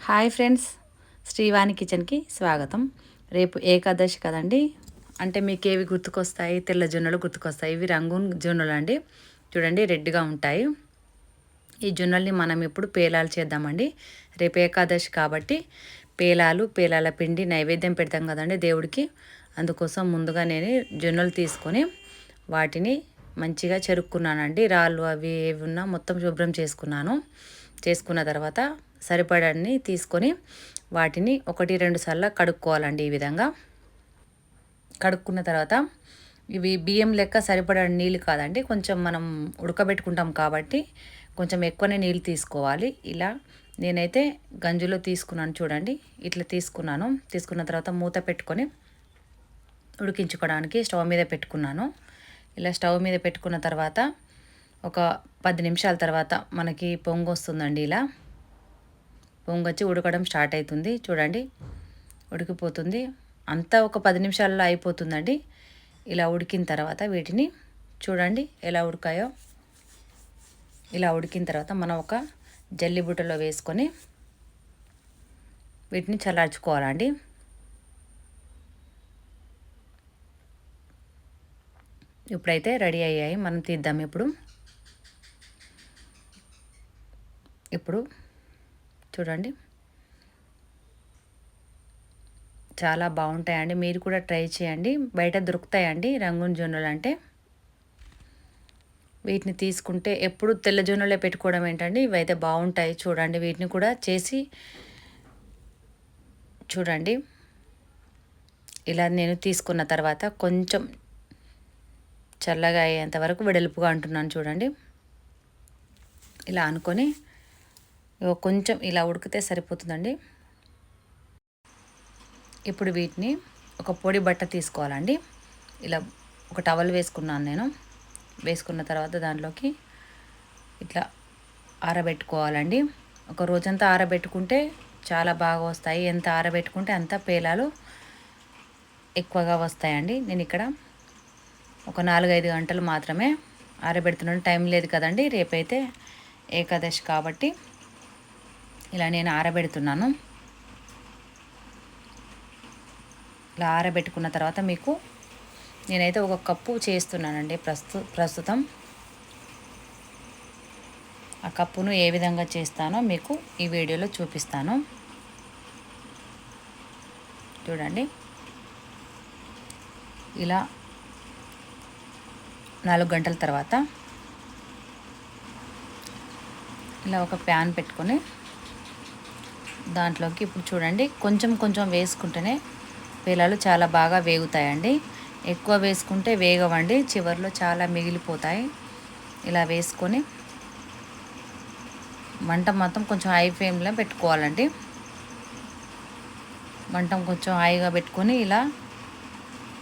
Hi friends Srivani కిచెన్కి స్వాగతం. రేపు ఏకాదశి కదండి? అంటే మీకు ఏవి గుర్తుకొస్తాయి? తెల్ల జొన్నలు గుర్తుకొస్తాయి. ఇవి రంగు జొన్నలు అండి. చూడండి రెడ్గా ఉంటాయి. ఈ జొన్నల్ని మనం ఇప్పుడు పేలాలు చేద్దామండి. రేపు ఏకాదశి కాబట్టి పేలాలు పేలాల పిండి నైవేద్యం పెడతాం కదండి దేవుడికి. అందుకోసం ముందుగా నేను జొన్నలు తీసుకొని వాటిని మంచిగా చెరుక్కున్నానండి. రాళ్ళు అవి ఏవి ఉన్నా మొత్తం శుభ్రం చేసుకున్నాను. చేసుకున్న తర్వాత సరిపడని తీసుకొని వాటిని ఒకటి రెండు సార్లు కడుక్కోవాలండి ఈ విధంగా. కడుక్కున్న తర్వాత ఇవి బియ్యం లెక్క సరిపడా నీళ్ళు కాదండి. కొంచెం మనం ఉడకబెట్టుకుంటాం కాబట్టి కొంచెం ఎక్కువనే నీళ్ళు తీసుకోవాలి. ఇలా నేనైతే గంజులో తీసుకున్నాను చూడండి. ఇట్లా తీసుకున్నాను. తీసుకున్న తర్వాత మూత పెట్టుకొని ఉడికించుకోవడానికి స్టవ్ మీద పెట్టుకున్నాను. ఇలా స్టవ్ మీద పెట్టుకున్న తర్వాత ఒక పది నిమిషాల తర్వాత మనకి పొంగు వస్తుందండి ఇలా. పొంగొచ్చి ఉడకడం స్టార్ట్ అవుతుంది. చూడండి ఉడికిపోతుంది. అంతా ఒక పది నిమిషాల్లో అయిపోతుందండి. ఇలా ఉడికిన తర్వాత వీటిని చూడండి ఎలా ఉడకాయో. ఇలా ఉడికిన తర్వాత మనం ఒక జల్లి బుట్టలో వేసుకొని వీటిని చల్లార్చుకోవాలండి. ఇప్పుడైతే రెడీ అయ్యాయి. మనం తీద్దాం ఇప్పుడు. ఇప్పుడు చూడండి. చాలా బాగుంటాయండి. మీరు కూడా ట్రై చేయండి. బయట దొరుకుతాయండి రంగున్ జొన్నలు అంటే. వీటిని తీసుకుంటే ఎప్పుడు తెల్ల జొన్నలే పెట్టుకోవడం ఏంటండి? ఇవైతే బాగుంటాయి చూడండి. వీటిని కూడా చేసి చూడండి. ఇలా నేను తీసుకున్న తర్వాత కొంచెం చల్లగా అయ్యేంత వరకు వెడల్పుగా అంటున్నాను చూడండి. ఇలా అనుకొని కొంచెం ఇలా ఉడికితే సరిపోతుందండి. ఇప్పుడు వీటిని ఒక పొడి బట్ట తీసుకోవాలండి. ఇలా ఒక టవల్ వేసుకున్నాను నేను. వేసుకున్న తర్వాత దాంట్లోకి ఇట్లా ఆరబెట్టుకోవాలండి. ఒక రోజంతా ఆరబెట్టుకుంటే చాలా బాగా వస్తాయి. ఎంత ఆరబెట్టుకుంటే అంత పేలాలు ఎక్కువగా వస్తాయండి. నేను ఇక్కడ ఒక నాలుగైదు గంటలు మాత్రమే ఆరబెడుతున్నాను. టైం లేదు కదండి. రేపైతే ఏకాదశి కాబట్టి ఇలా నేను ఆరబెడుతున్నాను. ఇలా ఆరబెట్టుకున్న తర్వాత మీకు నేనైతే ఒక కప్పు చేస్తున్నానండి ప్రస్తు ప్రస్తుతం. ఆ కప్పును ఏ విధంగా చేస్తానో మీకు ఈ వీడియోలో చూపిస్తాను. చూడండి. ఇలా నాలుగు గంటల తర్వాత ఇలా ఒక ప్యాన్ పెట్టుకొని దాంట్లోకి ఇప్పుడు చూడండి కొంచెం కొంచెం వేసుకుంటేనే పేలాలు చాలా బాగా వేగుతాయండి. ఎక్కువ వేసుకుంటే వేగవండి చివరిలో చాలా మిగిలిపోతాయి. ఇలా వేసుకొని మంట మొత్తం కొంచెం హై ఫ్లేమ్లో పెట్టుకోవాలండి. మంటం కొంచెం హైగా పెట్టుకొని ఇలా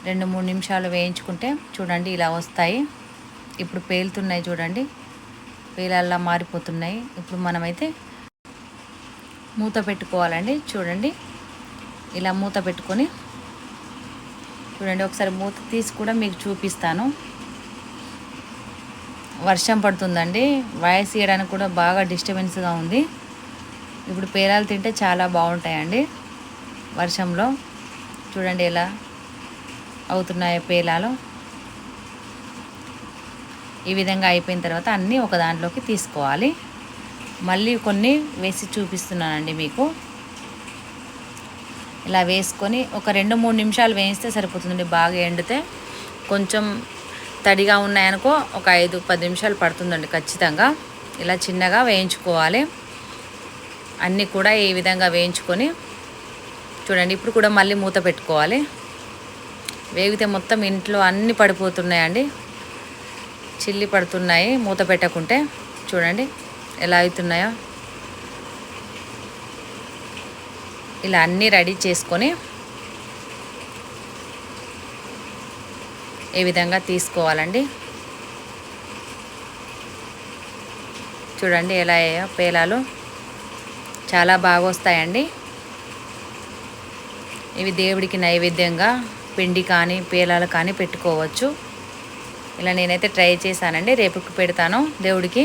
రెండు మూడు నిమిషాలు వేయించుకుంటే చూడండి ఇలా వస్తాయి. ఇప్పుడు పేలుతున్నాయి చూడండి పేలల్లా మారిపోతున్నాయి. ఇప్పుడు మనమైతే మూత పెట్టుకోవాలండి. చూడండి. ఇలా మూత పెట్టుకొని చూడండి ఒకసారి మూత తీసి కూడా మీకు చూపిస్తాను. వర్షం పడుతుందండి. వాయిస్ ఇవ్వడానికి కూడా బాగా డిస్టర్బెన్స్గా ఉంది. ఇప్పుడు పేరాలు తింటే చాలా బాగుంటాయండి వర్షంలో. చూడండి ఎలా అవుతున్నాయో పేలాలు. ఈ విధంగా అయిపోయిన తర్వాత అన్నీ ఒక దాంట్లోకి తీసుకోవాలి. మళ్ళీ కొన్ని వేసి చూపిస్తున్నానండి మీకు. ఇలా వేసుకొని ఒక రెండు మూడు నిమిషాలు వేయిస్తే సరిపోతుందండి. బాగా ఎండితే కొంచెం తడిగా ఉన్నాయనుకో ఒక ఐదు పది నిమిషాలు పడుతుందండి ఖచ్చితంగా. ఇలా చిన్నగా వేయించుకోవాలి. అన్నీ కూడా ఈ విధంగా వేయించుకొని చూడండి ఇప్పుడు కూడా మళ్ళీ మూత పెట్టుకోవాలి. వేగితే మొత్తం ఇంట్లో అన్నీ పడిపోతున్నాయండి. చిల్లి పడుతున్నాయి మూత పెట్టకుంటే. చూడండి. ఎలా అవుతున్నాయో. ఇలా అన్నీ రెడీ చేసుకొని ఏ విధంగా తీసుకోవాలండి. చూడండి ఎలా అయ్యాయో పేలాలు. చాలా బాగా వస్తాయండి. ఇవి దేవుడికి నైవేద్యంగా పిండి కానీ పేలాలు కానీ పెట్టుకోవచ్చు. ఇలా నేనైతే ట్రై చేశానండి. రేపుకి పెడతాను దేవుడికి.